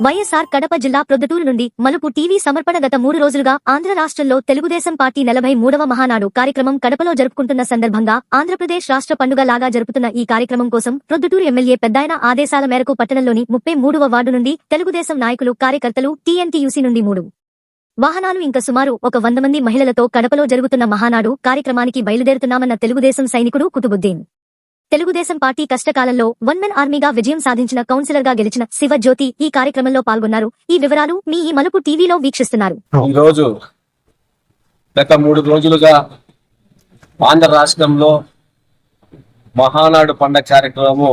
వైఎస్ఆర్ కడప జిల్లా ప్రొద్దుటూరు నుండి మలుపు టీవీ సమర్పణ గత మూడు రోజులుగా ఆంధ్ర రాష్ట్రంలో తెలుగుదేశం పార్టీ నలభై మూడవ మహానాడు కార్యక్రమం కడపలో జరుపుకుంటున్న సందర్భంగా ఆంధ్రప్రదేశ్ రాష్ట్ర పండుగ లాగా జరుపుతున్న ఈ కార్యక్రమం కోసం ప్రొద్దుటూరు ఎమ్మెల్యే పెద్దాయన ఆదేశాల మేరకు పట్టణంలోని ముప్పై మూడవ వార్డు నుండి తెలుగుదేశం నాయకులు కార్యకర్తలు టీఎన్టీయూసీ నుండి మూడు వాహనాలు ఇంకా సుమారు ఒక వంద మంది మహిళలతో కడపలో జరుగుతున్న మహానాడు కార్యక్రమానికి బయలుదేరుతున్నామన్న తెలుగుదేశం సైనికుడు కుతుబుద్దీన్. తెలుగుదేశం పార్టీ కష్టకాలంలో వన్ మెన్ ఆర్మీగా విజయం సాధించిన కౌన్సిలర్గా గెలిచిన శివజ్యోతి ఈ కార్యక్రమంలో పాల్గొన్నారు. ఈ వివరాలు మీ ఈ మలుపు టీవీలో వీక్షిస్తున్నారు. ఈరోజు గత మూడు రోజులుగా ఆంధ్ర రాష్ట్రంలో మహానాడు పండగ కార్యక్రమము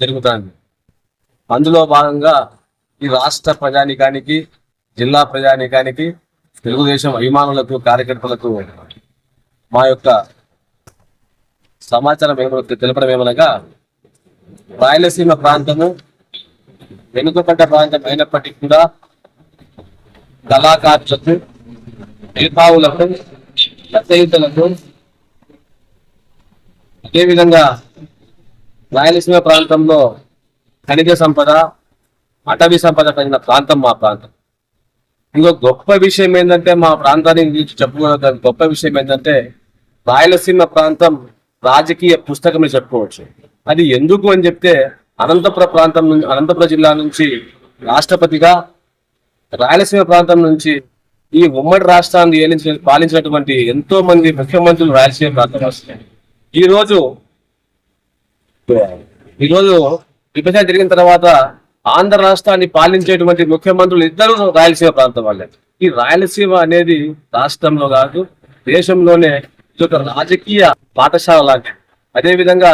జరుగుతుంది. అందులో భాగంగా ఈ రాష్ట్ర ప్రజానికానికి జిల్లా ప్రజానికానికి తెలుగుదేశం అభిమానులకు కార్యకర్తలకు మా యొక్క సమాచారం ఏమో తెలపడం ఏమనగా రాయలసీమ ప్రాంతము వెనుకబడ్డ ప్రాంతం అయినప్పటికీ కూడా కళాకారులకు మేధావులకు రచయితలకు అదేవిధంగా రాయలసీమ ప్రాంతంలో ఖనిజ సంపద అటవీ సంపద కలిగిన ప్రాంతం మా ప్రాంతం. ఇంకో గొప్ప విషయం ఏంటంటే మా ప్రాంతాన్ని గురించి చెప్పుకోవడం గొప్ప విషయం ఏంటంటే రాయలసీమ ప్రాంతం రాజకీయ పుస్తకం చెప్పుకోవచ్చు. అది ఎందుకు అని చెప్తే అనంతపుర ప్రాంతం నుంచి అనంతపుర జిల్లా నుంచి రాష్ట్రపతిగా రాయలసీమ ప్రాంతం నుంచి ఈ ఉమ్మడి రాష్ట్రాన్ని ఏలించిన పాలించినటువంటి ఎంతో మంది ముఖ్యమంత్రులు రాయలసీమ ప్రాంతం వస్తున్నాయి. ఈ రోజు ఈ రోజు విభజన జరిగిన తర్వాత ఆంధ్ర రాష్ట్రాన్ని పాలించేటువంటి ముఖ్యమంత్రులు ఇద్దరు రాయలసీమ ప్రాంతం వాళ్ళే. ఈ రాయలసీమ అనేది రాష్ట్రంలో కాదు దేశంలోనే ఇది ఒక రాజకీయ పాఠశాల లాంటిది. అదేవిధంగా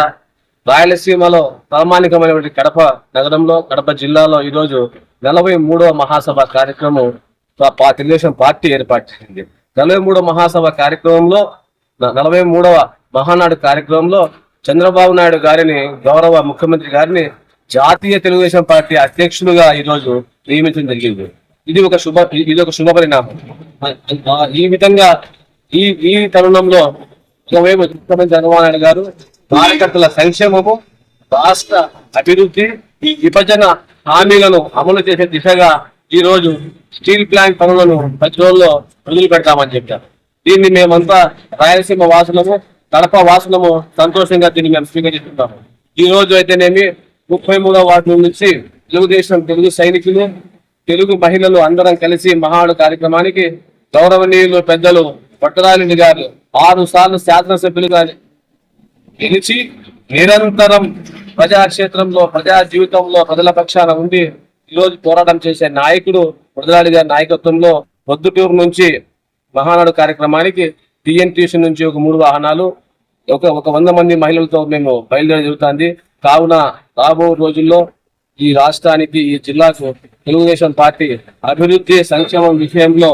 రాయలసీమలో ప్రామాణికమైనటువంటి కడప నగరంలో కడప జిల్లాలో ఈరోజు నలభై మూడవ మహాసభ కార్యక్రమం తెలుగుదేశం పార్టీ ఏర్పాటు చేసింది. నలభై మూడవ మహాసభ కార్యక్రమంలో నలభై మూడవ మహానాడు కార్యక్రమంలో చంద్రబాబు నాయుడు గారిని గౌరవ ముఖ్యమంత్రి గారిని జాతీయ తెలుగుదేశం పార్టీ అధ్యక్షులుగా ఈరోజు నియమించడం జరిగింది. ఇది ఒక శుభ ఇది ఒక శుభ పరిణామం. ఈ విధంగా ఈ ఈ తరుణంలో ఒకవైపు ముఖ్యమంత్రి చంద్రబాబు నాయుడు గారు కార్యకర్తల సంక్షేమము రాష్ట్ర అభివృద్ధి ఈ విభజన హామీలను అమలు చేసే దిశగా ఈ రోజు స్టీల్ ప్లాంట్ పనులను ప్రతి రోజుల్లో మొదలు పెడతామని చెప్పారు. దీన్ని మేమంతా రాయలసీమ వాసులము కడప వాసులము సంతోషంగా దీన్ని మేము స్వీకరిస్తున్నాము. ఈ రోజు అయితేనేమి ముప్పై మూడవ వార్డు నుంచి తెలుగుదేశం తెలుగు సైనికులు తెలుగు మహిళలు అందరం కలిసి మహాడు కార్యక్రమానికి గౌరవనీయులు పెద్దలు పట్టరాలిని గారు ఆరు సార్లు శాసనసభ్యులుగా గెలిచి నిరంతరం ప్రజాక్షేత్రంలో ప్రజా జీవితంలో ప్రజల పక్షాన ఉండి ఈరోజు పోరాటం చేసే నాయకుడు వరదలాడి గారి నాయకత్వంలో పొద్దుటూరు నుంచి మహానాడు కార్యక్రమానికి టీఎన్టీసీ నుంచి ఒక మూడు వాహనాలు ఒక ఒక వంద మంది మహిళలతో మేము బయలుదేరి జరుగుతుంది. కావున రాబో రోజుల్లో ఈ రాష్ట్రానికి ఈ జిల్లాకు తెలుగుదేశం పార్టీ అభివృద్ధి సంక్షేమం విషయంలో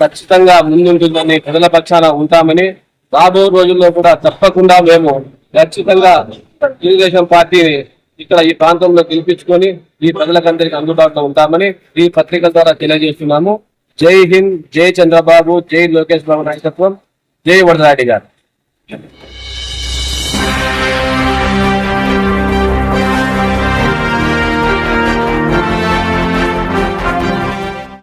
ఖచ్చితంగా ముందుంటుందని ప్రజల పక్షాన ఉంటామని రాబో రోజుల్లో కూడా తప్పకుండా మేము ఖచ్చితంగా తెలుగుదేశం పార్టీని ఇక్కడ ఈ ప్రాంతంలో గెలిపించుకొని ఈ ప్రజలకందరికి అందుబాటులో ఉంటామని ఈ పత్రికల ద్వారా తెలియజేస్తున్నాము. జై హింద్ జై చంద్రబాబు జై లోకేష్ బాబు నాయకత్వం జై వరదరాడి గారు.